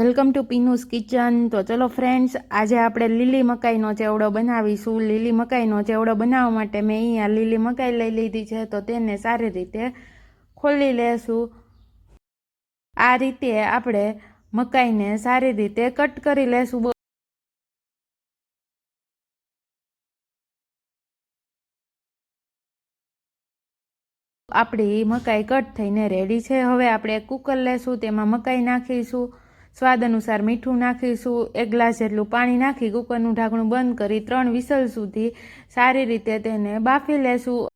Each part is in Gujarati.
Welcome to પીનુસ kitchen. તો ચલો ફ્રેન્ડ્સ આજે આપણે લીલી મકાઈનો ચેવડો બનાવીશું. લીલી મકાઈનો ચેવડો બનાવવા માટે મેં અહીંયા લીલી મકાઈ લઈ લીધી છે, તો તેને સારી રીતે ખોલી લેશું. આ રીતે આપણે મકાઈને સારી રીતે કટ કરી લેશું. આપણી મકાઈ કટ થઈને રેડી છે. હવે આપણે કુકર લેશું, તેમાં મકાઈ નાખીશું. સ્વાદ અનુસાર મીઠું નાખીશું, એક ગ્લાસ જેટલું પાણી નાખી કુકરનું ઢાંકણું બંધ કરી ત્રણ વિસલ સુધી સારી રીતે તેને બાફી લેશું.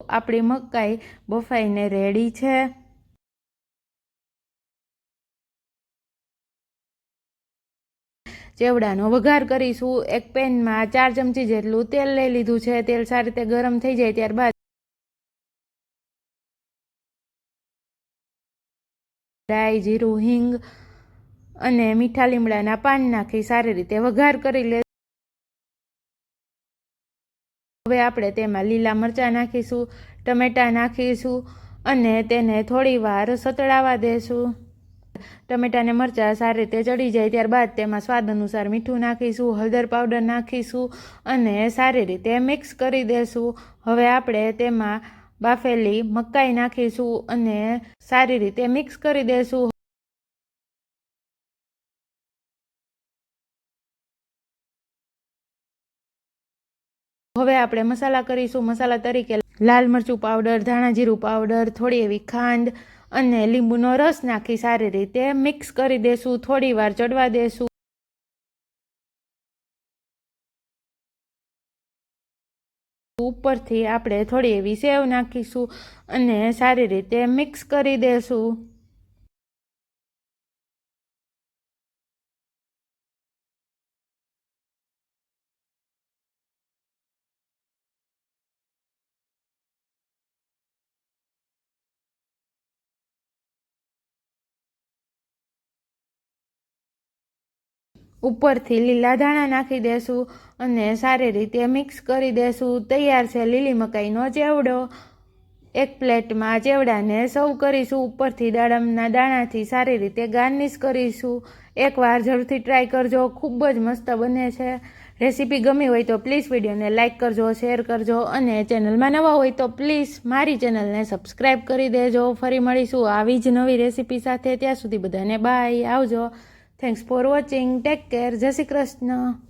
આપણી મકાઈ બફાઈને રેડી છે. ચેવડાનો વઘાર કરીશું. એક પેનમાં ચાર ચમચી જેટલું તેલ લઈ લીધું છે. તેલ સારી રીતે ગરમ થઈ જાય ત્યારબાદ રાઈ જીરું, હિંગ અને મીઠા લીમડાના પાન નાખી સારી રીતે વઘાર કરી લે. હવે આપણે તેમાં લીલા મરચાં નાખીશું, ટમેટાં નાખીશું અને તેને થોડી વાર સતળાવા દેશું. ટમેટાને મરચાં સારી રીતે ચડી જાય ત્યારબાદ તેમાં સ્વાદ અનુસાર મીઠું નાખીશું, હળદર પાવડર નાખીશું અને સારી રીતે મિક્સ કરી દેશું. હવે આપણે તેમાં બાફેલી મકાઈ નાખીશું અને સારી રીતે મિક્સ કરી દેશું. હવે આપણે મસાલા કરીશું. મસાલા તરીકે લાલ મરચું પાવડર, ધાણા જીરું પાવડર, થોડી એવી ખાંડ અને લીંબુનો રસ નાખી સારી રીતે મિક્સ કરી દેશું. થોડી વાર ચડવા દેશું. ઉપરથી આપણે થોડી એવી સેવ નાખીશું અને સારી રીતે મિક્સ કરી દેશું. ઉપરથી લીલા ધાણા નાખી દેશું અને સારી રીતે મિક્સ કરી દેશું. તૈયાર છે લીલી મકાઈનો ચેવડો. એક પ્લેટમાં ચેવડાને સર્વ કરીશું. ઉપરથી દાડમના દાણાથી સારી રીતે ગાર્નિશ કરીશું. એકવાર જરૂરથી ટ્રાય કરજો. ખૂબ જ મસ્ત બને છે. રેસીપી ગમી હોય તો પ્લીઝ વિડીયોને લાઇક કરજો, શેર કરજો અને ચેનલમાં નવા હોય તો પ્લીઝ મારી ચેનલને સબસ્ક્રાઈબ કરી દેજો. ફરી મળીશું આવી જ નવી રેસીપી સાથે. ત્યાં સુધી બધાને બાય. આવજો. Thanks for watching take care જય શ્રી કૃષ્ણ